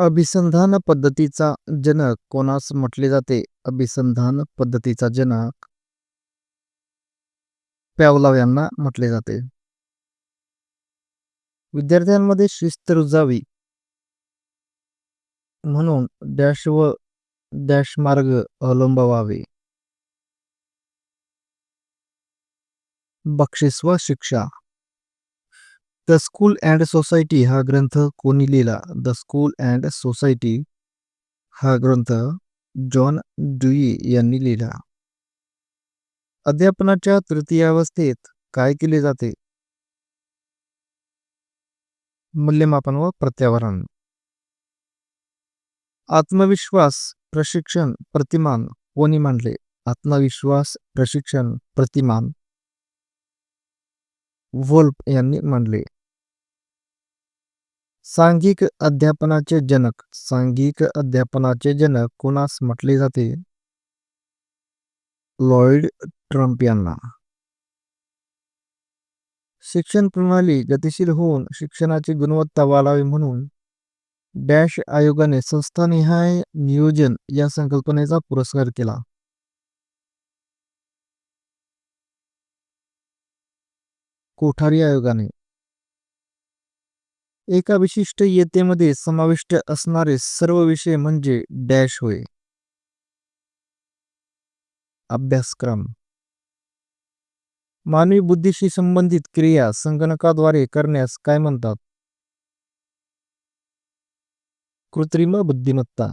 अभिसंधान पद्धतीचा जनक कोणास म्हटले जाते? अभिसंधान पद्धतीचा जनक पॅवलाव यांना म्हटले जाते. विद्यार्थ्यांमध्ये शिस्त रुजावी म्हणून डॅश व डॅश मार्ग अवलंबवावे बक्षीस व शिक्षा द स्कूल अँड सोसायटी हा ग्रंथ कोणी लिहिला? द स्कूल अँड सोसायटी हा ग्रंथ जॉन डुई यांनी लिहिला. अध्यापनाच्या तृतीयावस्थेत काय केले जाते? मूल्यमापन व प्रत्यावरण. आत्मविश्वास प्रशिक्षण प्रतिमान कोणी मांडले? आत्मविश्वास प्रशिक्षण प्रतिमान वोल्फ यांनी मांडले. सांघिक अध्यापनाचे जनक. सांघिक अध्यापनाचे जनक कोणास म्हटले जाते? लॉइड ट्रम्प यांना. शिक्षण प्रणाली गतिशील होऊन शिक्षणाची गुणवत्ता वाढावी म्हणून डॅश आयोगाने संस्थानिहाय नियोजन या संकल्पनेचा पुरस्कार केला. कोठारी आयोगाने. एका विशिष्ट येतेमध्ये समाविष्ट असणारे सर्व विषय म्हणजे डॅश होय. अभ्यासक्रम. मानवी बुद्धीशी संबंधित क्रिया संगणकाद्वारे करण्यास काय म्हणतात? कृत्रिम बुद्धिमत्ता.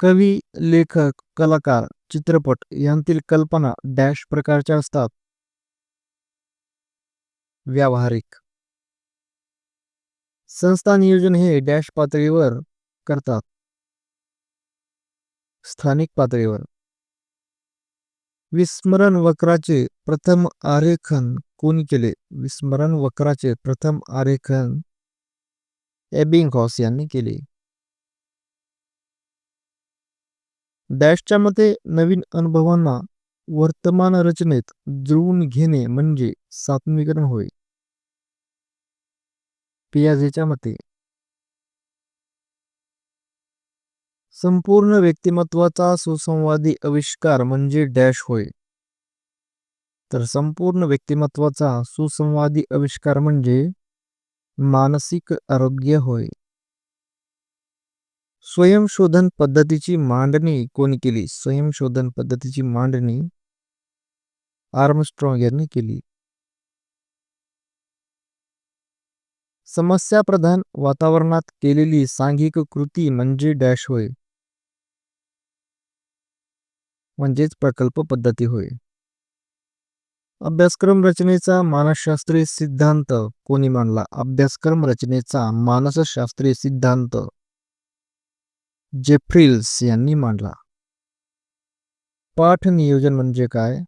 कवी लेखक कलाकार चित्रपट यांतील कल्पना डॅश प्रकारच्या असतात. व्यावहारिक. संस्था नियोजन हे डॅश पातळीवर करतात. स्थानिक पातळीवर. विस्मरण वक्राचे प्रथम आरेखन कोणी केले? विस्मरण वक्राचे प्रथम आरेखन एबिंगहॉस यांनी केले. डॅशच्या मते नवीन अनुभवांना वर्तमान रचनेत जुळवून घेणे म्हणजे सात्मीकरण होय. पियाजेच्या मते. संपूर्ण व्यक्तिमत्वाचा सुसंवादी आविष्कार म्हणजे डॅश होय. तर संपूर्ण व्यक्तिमत्वाचा सुसंवादी आविष्कार म्हणजे मानसिक आरोग्य होय. स्वयंशोधन पद्धतीची मांडणी कोणी केली? स्वयंशोधन पद्धतीची मांडणी आर्मस्ट्रॉंग यांनी केली. समस्या प्रधान वातावरणात केलेली सांघिक कृती म्हणजे डॅश होय. म्हणजेच प्रकल्प पद्धती होय. अभ्यासक्रम रचनेचा मानसशास्त्रीय सिद्धांत कोणी मांडला? अभ्यासक्रम रचनेचा मानसशास्त्रीय सिद्धांत जेफ्रिल्स यांनी मांडला. पाठ नियोजन म्हणजे काय?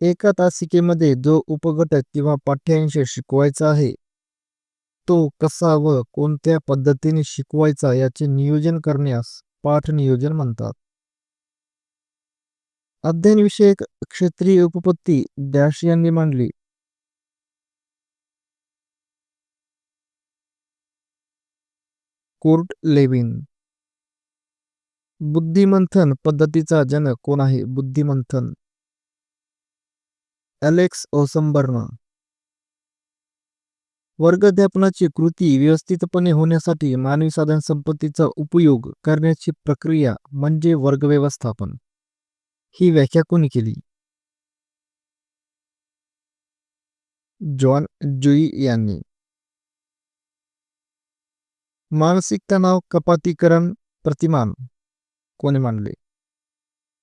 एका तासिकेमध्ये जो उपघटक किंवा पाठ्यांश शिकवायचा आहे तो कसा व कोणत्या पद्धतीने शिकवायचा याचे नियोजन करण्यास पाठ नियोजन म्हणतात. अध्ययन विषयक क्षेत्रीय उपपत्ती डॅश यांनी मांडली. Court Lewin. बुद्धिमंथन पद्धतीचा जनक कोण आहे? बुद्धिमंथन. अलेक्स ओसंबर्न. वर्गाध्यापनाची कृती व्यवस्थितपणे होण्यासाठी मानवी साधन संपत्तीचा उपयोग करण्याची प्रक्रिया म्हणजे वर्ग व्यवस्थापन ही व्याख्या कोणी केली? जॉन जुई यांनी. मानसिक तणाव कपातीकरण प्रतिमान. कोणी मांडले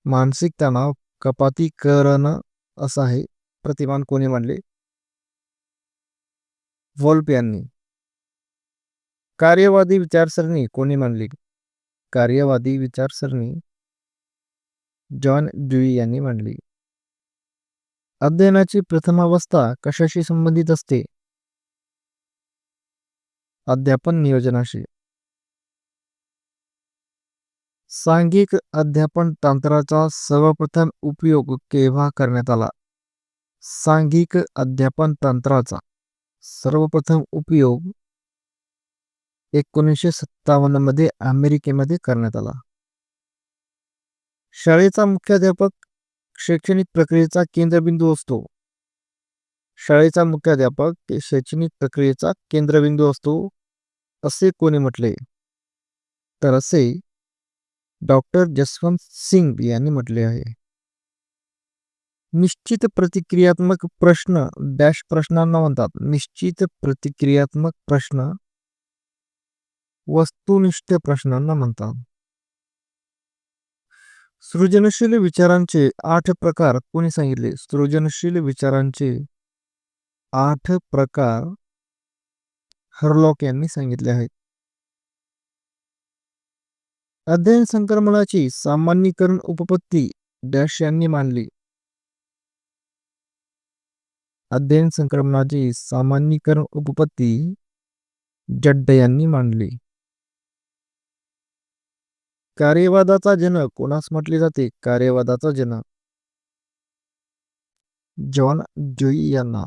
मानसिक तणाव कपातीकरण असं आहे. प्रतिमान कोणी मांडले वॉल्प यांनी. कार्यवादी विचारसरणी कोणी मांडली कार्यवादी विचारसरणी जॉन ड्युई यांनी मांडली. अध्ययनाची प्रथम अवस्था कशाशी संबंधित असते? अध्यापन नियोजनाशी. सांघिक अध्यापन तंत्राचा सर्वप्रथम उपयोग केव्हा करण्यात आला? सांघिक अध्यापन तंत्राचा. सर्वप्रथम उपयोग एकोणीसशे सत्तावन्नमध्ये अमेरिकेमध्ये करण्यात आला. शाळेचा मुख्याध्यापक शैक्षणिक प्रक्रियेचा केंद्रबिंदू असतो. शाळेचा मुख्याध्यापक शैक्षणिक प्रक्रियेचा केंद्रबिंदू असतो असे कोणी म्हटले? तर असे डॉक्टर जसवंत सिंग यांनी म्हटले आहे. निश्चित प्रतिक्रियात्मक प्रश्न डॅश प्रश्नांना म्हणतात. निश्चित प्रतिक्रियात्मक प्रश्न वस्तुनिष्ठ प्रश्नांना म्हणतात. सृजनशील विचारांचे आठ प्रकार कोणी सांगितले? सृजनशील विचारांचे आठ प्रकार हरलॉक यांनी सांगितले आहेत. अध्ययन संक्रमणाची सामान्यीकरण उपपत्ती डॅश यांनी मानली अध्ययन संक्रमणाची सामान्यीकरण उपपत्ती जड्ड यांनी मांडली. कार्यवादाचा जनक कोणास म्हटले जाते? कार्यवादाचा जनक जॉन जोई यांना.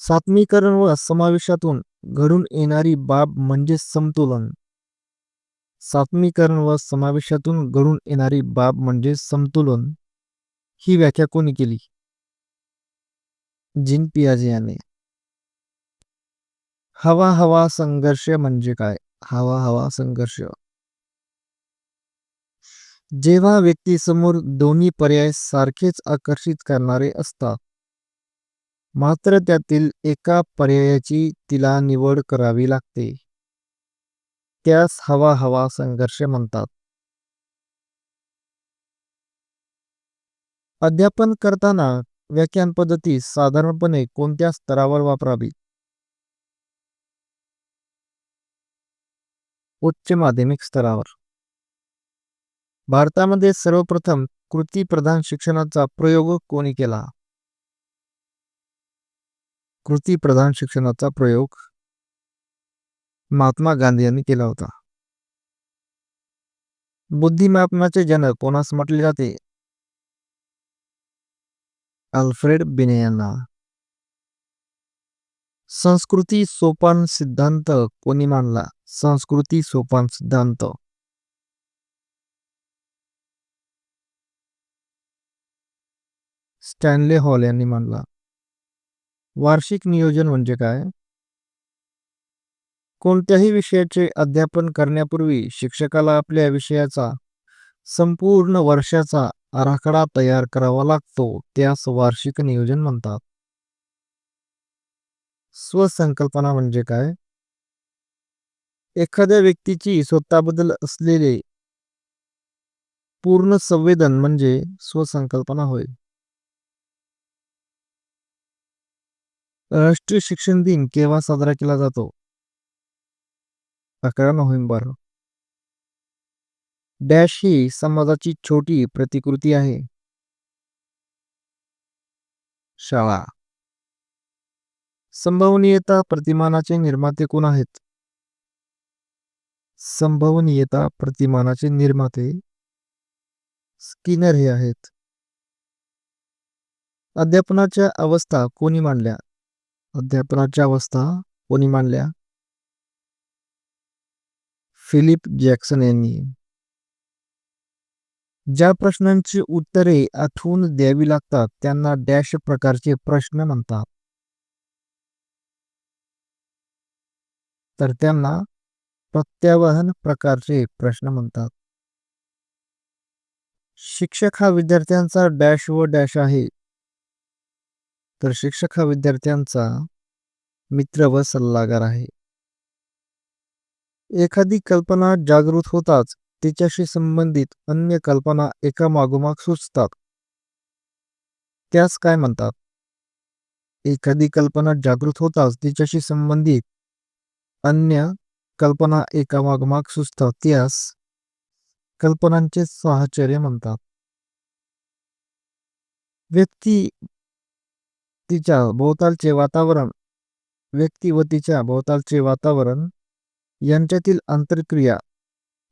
सात्मीकरण व समावेशातून घडून येणारी बाब म्हणजे समतोलन. सात्मीकरण व समावेशातून घडून येणारी बाब म्हणजे समतोलन. ही व्याख्या कोणी केली? जिन पियाजे याने. हवा हवा संघर्ष म्हणजे काय? हवा हवा संघर्ष. जेव्हा व्यक्तीसमोर दोन्ही पर्याय सारखेच आकर्षित करणारे असतात मात्र त्यातील एका पर्यायाची तिला निवड करावी लागते. त्यास हवा हवा संघर्ष म्हणतात. अध्यापन करताना व्याख्यान पद्धती साधारणपणे कोणत्या स्तरावर वापरावी? उच्च माध्यमिक स्तरावर. भारतामध्ये सर्वप्रथम कृती प्रधान शिक्षणाचा प्रयोग कोणी केला? कृती प्रधान शिक्षणाचा प्रयोग महात्मा गांधी यांनी केला होता. बुद्धिमापनाचे जनक कोणास म्हटले जाते? अल्फ्रेड बिने यांना संस्कृती सोपान सिद्धांत कोणी मानला? संस्कृती सोपान सिद्धांत. स्टॅनले हॉल यांनी मानला. वार्षिक नियोजन म्हणजे काय? कोणत्याही विषयाचे अध्यापन करण्यापूर्वी शिक्षकाला आपल्या विषयाचा संपूर्ण वर्षाचा आराखडा तयार करावा लागतो त्यास वार्षिक नियोजन म्हणतात. स्वसंकल्पना म्हणजे काय? एखाद्या व्यक्तीची स्वतःबद्दल असलेले पूर्ण संवेदन म्हणजे स्वसंकल्पना होय. राष्ट्रीय शिक्षण दिन केव्हा साजरा केला जातो? अकरा नोव्हेंबर. डॅश ही समाजाची छोटी प्रतिकृती आहे. शाळा. संभवनीयता प्रतिमानाचे निर्माते कोण आहेत? संभवनीयता प्रतिमानाचे निर्माते स्किनर हे आहेत. अध्यापनाच्या अवस्था कोणी मांडल्या? अध्यापनाच्या अवस्था कोणी मांडल्या? फिलिप जॅक्सन यांनी. ज्या प्रश्नांची उत्तरे आठवून द्यावी लागतात त्यांना डॅश प्रकारचे प्रश्न म्हणतात. तर त्यांना प्रत्यावहन प्रकारचे प्रश्न म्हणतात. शिक्षक हा विद्यार्थ्यांचा डॅश व डॅश आहे. तर शिक्षक हा विद्यार्थ्यांचा मित्र व सल्लागार आहे. एखादी कल्पना जागृत होताच तिच्याशी संबंधित अन्य कल्पना एका मागोमाग सुचतात. त्यास काय म्हणतात? एखादी कल्पना जागृत होताच तिच्याशी संबंधित अन्य कल्पना एका मागोमाग सुचतात त्यास कल्पनांचे साहचर्य म्हणतात. व्यक्ती तिच्या भोवतालचे वातावरण व्यक्ती व तिच्या भोवतालचे वातावरण यांच्यातील आंतरक्रिया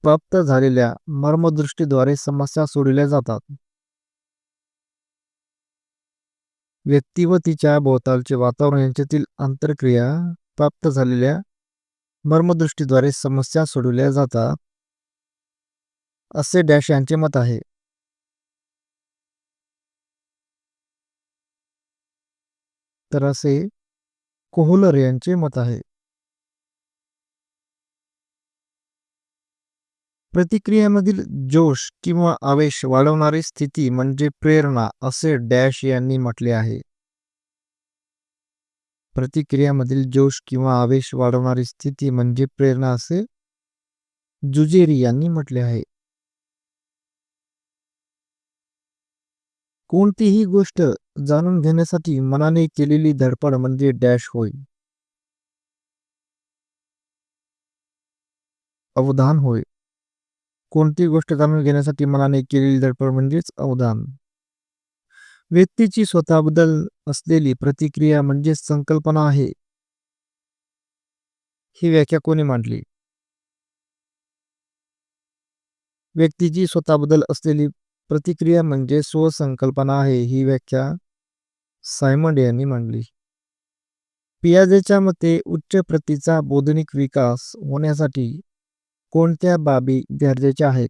प्राप्त झालेल्या मर्मदृष्टीद्वारे समस्या सोडविल्या जातात. व्यक्ती व तिच्या भोवतालचे वातावरण यांच्यातील आंतरक्रिया प्राप्त झालेल्या मर्मदृष्टीद्वारे समस्या सोडवल्या जातात. असे डॅश यांचे मत आहे. तर असे कोहलर यांचे मत आहे. प्रतिक्रियेमधील जोश किंवा आवेश वाढवणारी स्थिती म्हणजे प्रेरणा असे डॅश यांनी म्हटले आहे. प्रतिक्रियामधील जोश किंवा आवेश वाढवणारी स्थिती म्हणजे प्रेरणा असे जुजेरी यांनी म्हटले आहे. कोणतीही गोष्ट जाणून घेण्यासाठी मनाने केलेली धडपड म्हणजे डॅश होय. अवधान होय. कोणती गोष्ट जाणून घेण्यासाठी मनाने केलेली धडपड म्हणजेच अवधान व्यक्तीची स्वतःबद्दल असलेली प्रतिक्रिया म्हणजे संकल्पना आहे. ही व्याख्या कोणी मांडली? व्यक्तीची स्वतःबद्दल असलेली प्रतिक्रिया म्हणजे स्वसंकल्पना आहे ही व्याख्या सायमंड यांनी मांडली. पियाजेच्या मते उच्च प्रतीचा बौद्धिक विकास होण्यासाठी कोणत्या बाबी गरजेच्या आहेत?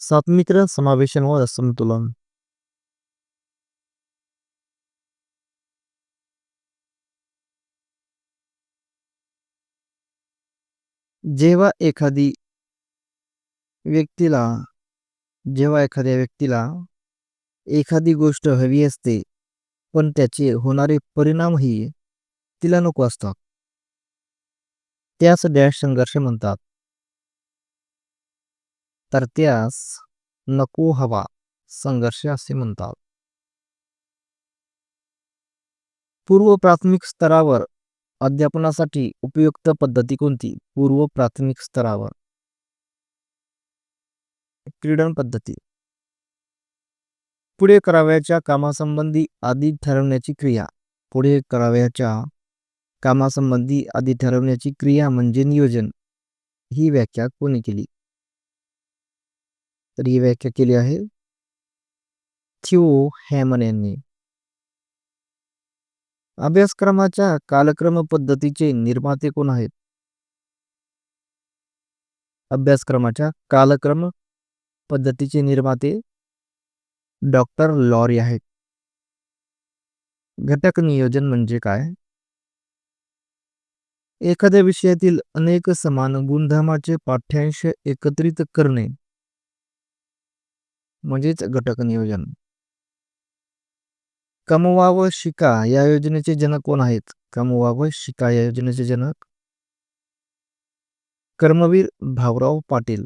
सात्विक समावेशन व असंतुलन. जेव्हा एखादी व्यक्तीला जेव्हा एखाद्या व्यक्तीला एखादी गोष्ट हवी असते पण त्याचे होणारे परिणामही तिला नको असतात. त्यास डॅश संघर्ष म्हणतात. तर त्यास नको हवा संघर्ष असे म्हणतात. पूर्व प्राथमिक स्तरावर अध्यापनासाठी उपयुक्त पद्धती कोणती? पूर्व प्राथमिक स्तरावर. क्रीडन पद्धती. पुढे करावयाच्या कामासंबंधी आधी ठरवण्याची क्रिया. पुढे करावयाच्या कामासंबंधी आधी ठरवण्याची क्रिया म्हणजे नियोजन. ही व्याख्या कोणी केली? तर ही व्याख्या केली आहे थियो हॅमन यांनी. अभ्यासक्रमाच्या कालक्रम पद्धतीचे निर्माते कोण आहेत? अभ्यासक्रमाच्या कालक्रम पद्धतीचे निर्माते डॉक्टर लॉरी आहेत. घटक नियोजन म्हणजे काय? एखाद्या विषयातील अनेक समान गुणधर्माचे पाठ्यांश एकत्रित करणे. म्हणजेच घटक नियोजन. कमवा व शिका या योजनेचे जनक कोण आहेत? कमवा व शिका या योजनेचे जनक? कर्मवीर भाऊराव पाटील.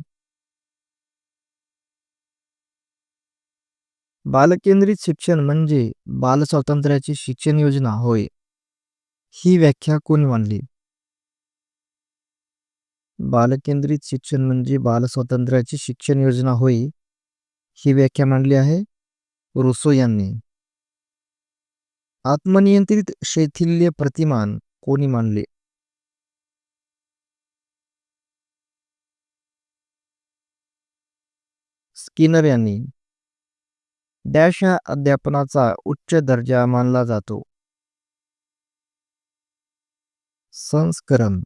बालकेंद्रित शिक्षण म्हणजे बालस्वातंत्र्याची शिक्षण योजना होय. ही व्याख्या कोणी मांडली? बालकेंद्रित शिक्षण म्हणजे बालस्वातंत्र्याची शिक्षण योजना होय. ही व्याख्या मांडली आहे रुसो यांनी. आत्मनियंत्रित शैथिल्य प्रतिमान कोणी मांडले? स्किनर यांनी. डॅश हा अध्यापनाचा उच्च दर्जा मानला जातो. संस्करण.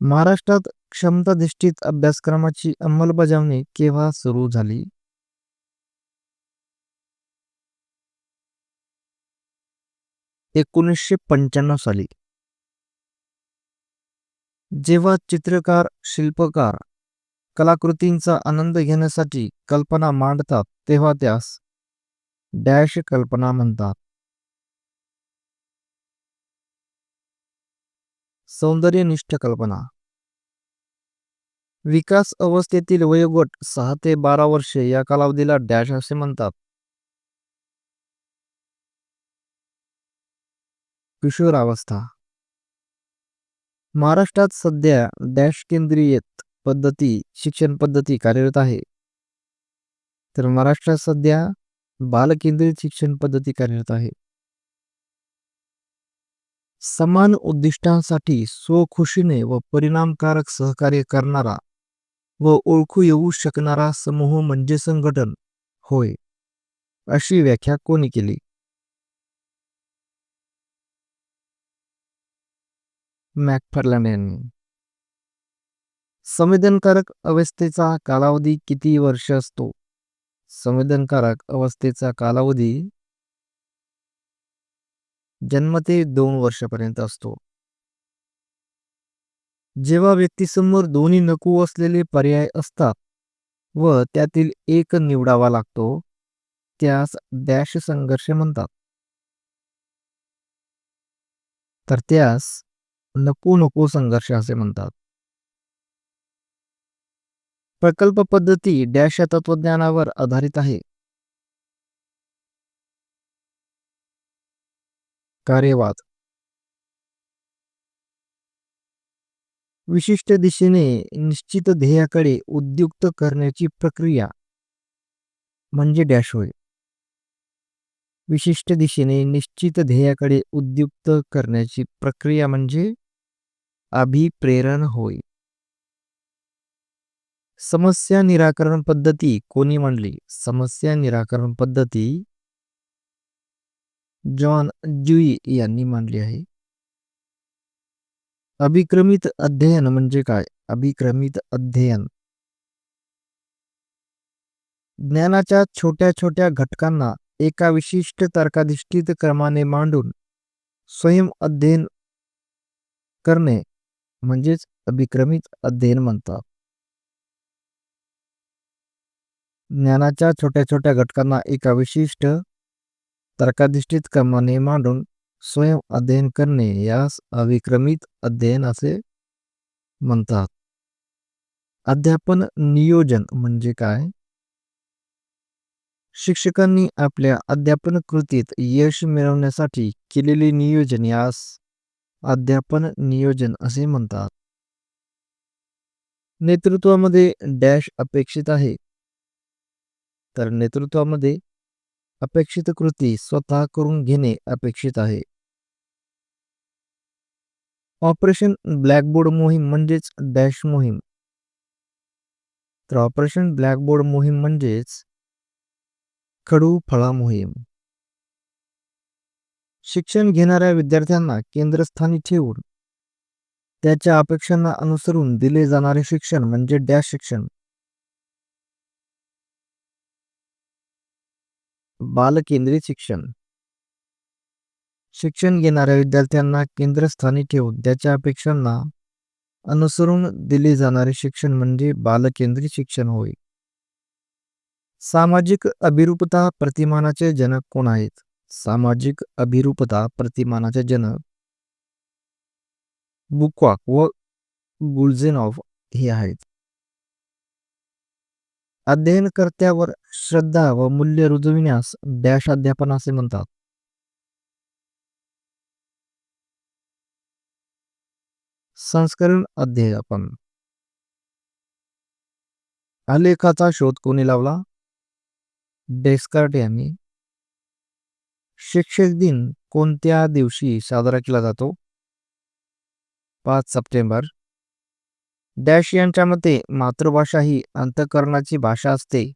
महाराष्ट्रात क्षमताधिष्ठित अभ्यासक्रमाची अंमलबजावणी केव्हा सुरू झाली? एकोणीसशे पंच्याण्णव साली. जेव्हा चित्रकार शिल्पकार कलाकृतींचा आनंद घेण्यासाठी कल्पना मांडतात तेव्हा त्यास डॅश कल्पना म्हणतात. सौंदर्यनिष्ठ कल्पना. विकास अवस्थेतील वयोगट सहा ते बारा वर्षे या कालावधीला डॅश असे म्हणतात. किशोरावस्था. महाराष्ट्रात सध्या डॅश केंद्रीयत पद्धती शिक्षण पद्धती कार्यरत आहे. तर महाराष्ट्रात सध्या बालकेंद्रित शिक्षण पद्धती कार्यरत आहे. समान उद्दिष्टांसाठी स्वखुशीने व परिणामकारक सहकार्य करणारा व ओळखू येऊ शकणारा समूह म्हणजे संघटन होय अशी व्याख्या कोणी केली? मॅकफर्लन यांनी. संवेदनकारक अवस्थेचा कालावधी किती वर्ष असतो? संवेदनकारक अवस्थेचा कालावधी जन्म ते दोन वर्षापर्यंत असतो. जेव्हा व्यक्तीसमोर दोन्ही नको असलेले पर्याय असतात व त्यातील एक निवडावा लागतो त्यास डॅश संघर्ष म्हणतात. तर त्यास नको नको संघर्ष असे म्हणतात. प्रकल्प पद्धती डॅश या तत्वज्ञानावर आधारित आहे. कार्यवाद. विशिष्ट दिशेने निश्चित ध्येयाकडे उद्युक्त करण्याची प्रक्रिया म्हणजे डॅश होय. विशिष्ट दिशेने निश्चित ध्येयाकडे उद्युक्त करण्याची प्रक्रिया म्हणजे अभिप्रेरण होय. समस्या निराकरण पद्धती कोणी मांडली? समस्या निराकरण पद्धती जॉन ज्युई यांनी मांडली आहे. अभिक्रमित अध्ययन म्हणजे काय? अभिक्रमित अध्ययन. ज्ञानाच्या छोट्या छोट्या घटकांना एका विशिष्ट तर्काधिष्ठित क्रमाने मांडून स्वयं अध्ययन करणे म्हणजेच अभिक्रमित अध्ययन म्हणतात. ज्ञानाच्या छोट्या छोट्या घटकांना एका विशिष्ट तर्काधिष्ठित क्रमाने मांडून स्वयं अध्ययन करणे यास अविक्रमित अध्ययन असे म्हणतात. अध्यापन नियोजन म्हणजे काय? शिक्षकांनी आपल्या अध्यापन कृतीत यश मिळवण्यासाठी केलेले नियोजन यास अध्यापन नियोजन असे म्हणतात. नेतृत्वामध्ये डॅश अपेक्षित आहे. तर नेतृत्वामध्ये अपेक्षित कृती स्वतः करून घेणे अपेक्षित आहे. ऑपरेशन ब्लॅकबोर्ड मोहीम म्हणजेच डॅश मोहीम. तर ऑपरेशन ब्लॅकबोर्ड मोहीम म्हणजेच खडू फळा मोहीम. शिक्षण घेणाऱ्या विद्यार्थ्यांना केंद्रस्थानी ठेवून त्याच्या अपेक्षांना अनुसरून दिले जाणारे शिक्षण म्हणजे डॅश शिक्षण. बालकेंद्रित शिक्षण. शिक्षण घेणाऱ्या विद्यार्थ्यांना केंद्रस्थानी ठेवून त्याच्या अपेक्षांना अनुसरून दिले जाणारे शिक्षण म्हणजे बालकेंद्रित शिक्षण होय. सामाजिक अभिरूपता प्रतिमानाचे जनक कोण आहेत? सामाजिक अभिरूपता प्रतिमानाचे जनक बुकवाक व गुलझेनॉफ हे आहेत. अध्ययनकर्त्यावर श्रद्धा व मूल्य रुजविण्यास डॅश अध्यापन असे म्हणतात. संस्करण अध्यापन. आलेखाचा शोध कोणी लावला? डेस्कार्ट यांनी. शिक्षक दिन कोणत्या दिवशी साजरा केला जातो? पाच सप्टेंबर. डॅश यांच्या मते मातृभाषा ही अंतकरणाची भाषा असते.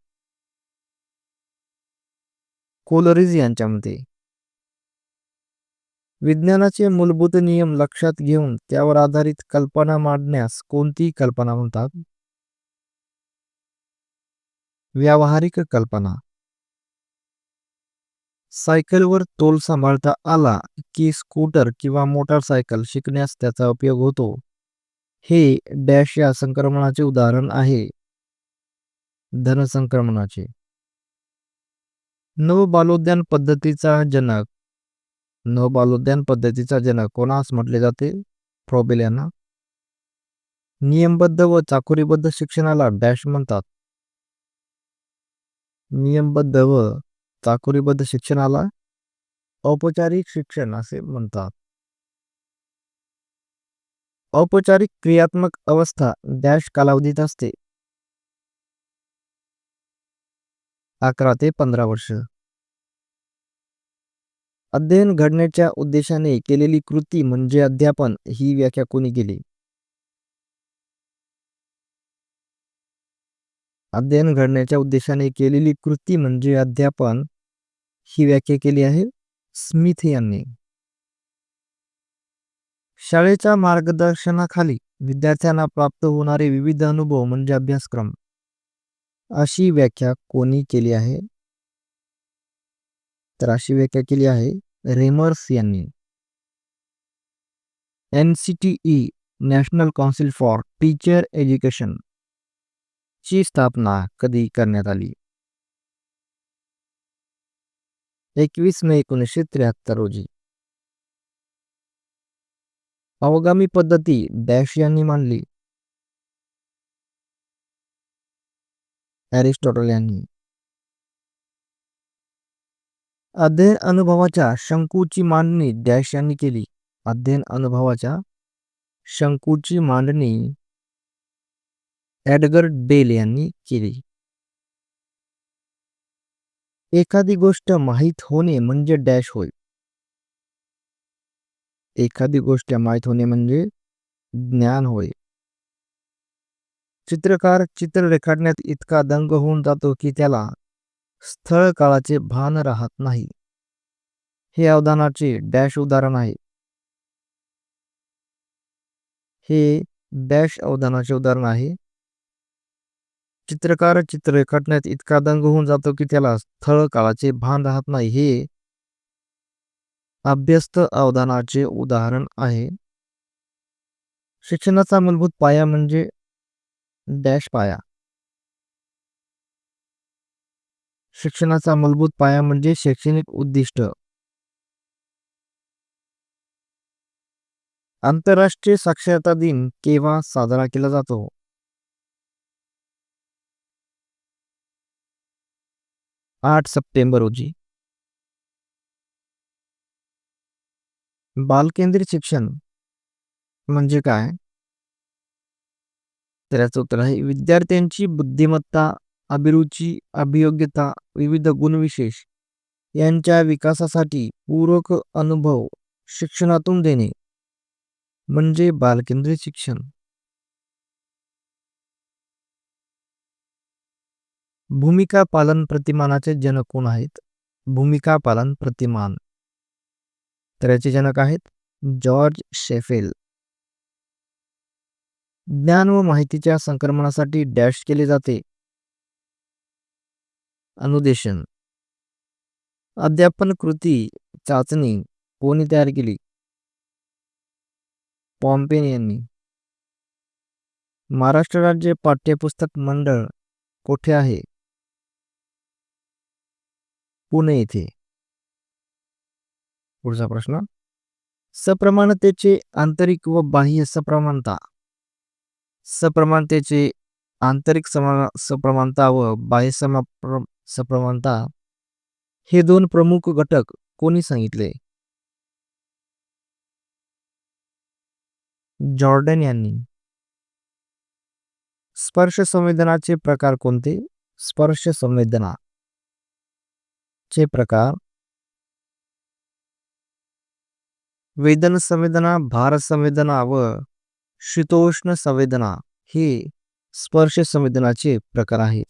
कोलरीज यांच्या मते. विज्ञानाचे मूलभूत नियम लक्षात घेऊन त्यावर आधारित कल्पना मांडण्यास कोणती कल्पना म्हणतात. व्यावहारिक कल्पना. सायकलवर तोल सांभाळता आला की स्कूटर किंवा मोटारसायकल शिकण्यास त्याचा उपयोग होतो. हे डॅश या संक्रमणाचे उदाहरण आहे. धनसंक्रमणाचे. नवबालोद्यान पद्धतीचा जनक. नवबालोद्यान पद्धतीचा जनक कोणास म्हटले जाते? फ्रॉबेल यांना. नियमबद्ध व चाकोरीबद्ध शिक्षणाला डॅश म्हणतात. नियमबद्ध व चाकोरीबद्ध शिक्षणाला औपचारिक शिक्षण असे म्हणतात. औपचारिक क्रियात्मक अवस्था डॅश कालावधीत असते. अकरा ते पंधरा वर्ष. अध्ययन घडण्याच्या उद्देशाने केलेली कृती म्हणजे अध्यापन ही व्याख्या कोणी केली? अध्ययन घडण्याच्या उद्देशाने केलेली कृती म्हणजे अध्यापन ही व्याख्या केली आहे स्मिथ यांनी. शाळेच्या मार्गदर्शनाखाली विद्यार्थ्यांना प्राप्त होणारे विविध अनुभव म्हणजे अभ्यासक्रम. अशी व्याख्या कोणी केली आहे? तर अशी व्याख्या केली आहे रेमर्स यांनी. N C T E national council for teacher education ची स्थापना कधी करण्यात आली? एकवीस मे एकोणीसशे त्र्याहत्तर रोजी. अवगामी पद्धती डॅश यांनी मांडली. अरिस्टॉटल यांनी. अध्ययन अनुभवाच्या शंकूची मांडणी डॅश यांनी केली. अध्ययन अनुभवाच्या शंकूची मांडणी एडगर बेल यांनी केली. एखादी गोष्ट माहीत होणे म्हणजे डॅश होय. एखादी गोष्ट माहीत होणे म्हणजे ज्ञान होय. चित्रकार चित्र रेखाटण्यात इतका दंग होऊन जातो की त्याला स्थळ काळाचे भान राहत नाही. हे अवधानाचे डॅश उदाहरण आहे. हे डॅश अवधानाचे उदाहरण आहे. चित्रकार चित्र रेखाटण्यात इतका दंग होऊन जातो की त्याला स्थळ काळाचे भान राहत नाही. हे अभ्यस्त अवधानाचे उदाहरण आहे. शिक्षणाचा मूलभूत पाया म्हणजे डॅश पाया. शिक्षणाचा मूलभूत पाया म्हणजे शैक्षणिक उद्दिष्ट. आंतरराष्ट्रीय साक्षरता दिन केव्हा साजरा केला जातो? आठ सप्टेंबर रोजी. बालकेंद्रित शिक्षण म्हणजे काय? तर याचं उत्तर आहे विद्यार्थ्यांची बुद्धिमत्ता अभिरुची अभियोग्यता विविध गुणविशेष यांच्या विकासासाठी पूरक अनुभव शिक्षणातून देणे म्हणजे बालकेंद्रित शिक्षण. भूमिका पालन प्रतिमानाचे जनक कोण आहेत? भूमिका पालन प्रतिमान. तर याचे जनक आहेत. जॉर्ज शेफेल ज्ञान व माहितीच्या संक्रमणासाठी डॅश केले जाते. अनुदेशन. अध्यापन कृती चाचणी कोणी तयार केली? पॉम्पेन यांनी. महाराष्ट्र राज्य पाठ्यपुस्तक मंडळ कोठे आहे? पुणे येथे. पुढचा प्रश्न. सप्रमाणतेचे आंतरिक व बाह्य सप्रमाणता. सप्रमाणतेचे आंतरिक समा सप्रमाणता व बाह्य समा सप्रमाणता हे दोन प्रमुख घटक कोणी सांगितले? जॉर्डन यांनी. स्पर्श संवेदनाचे प्रकार कोणते? स्पर्श संवेदना. चे प्रकार वेदन संवेदना भार संवेदना व शीतोष्ण संवेदना हे स्पर्श संवेदनाचे प्रकार आहेत.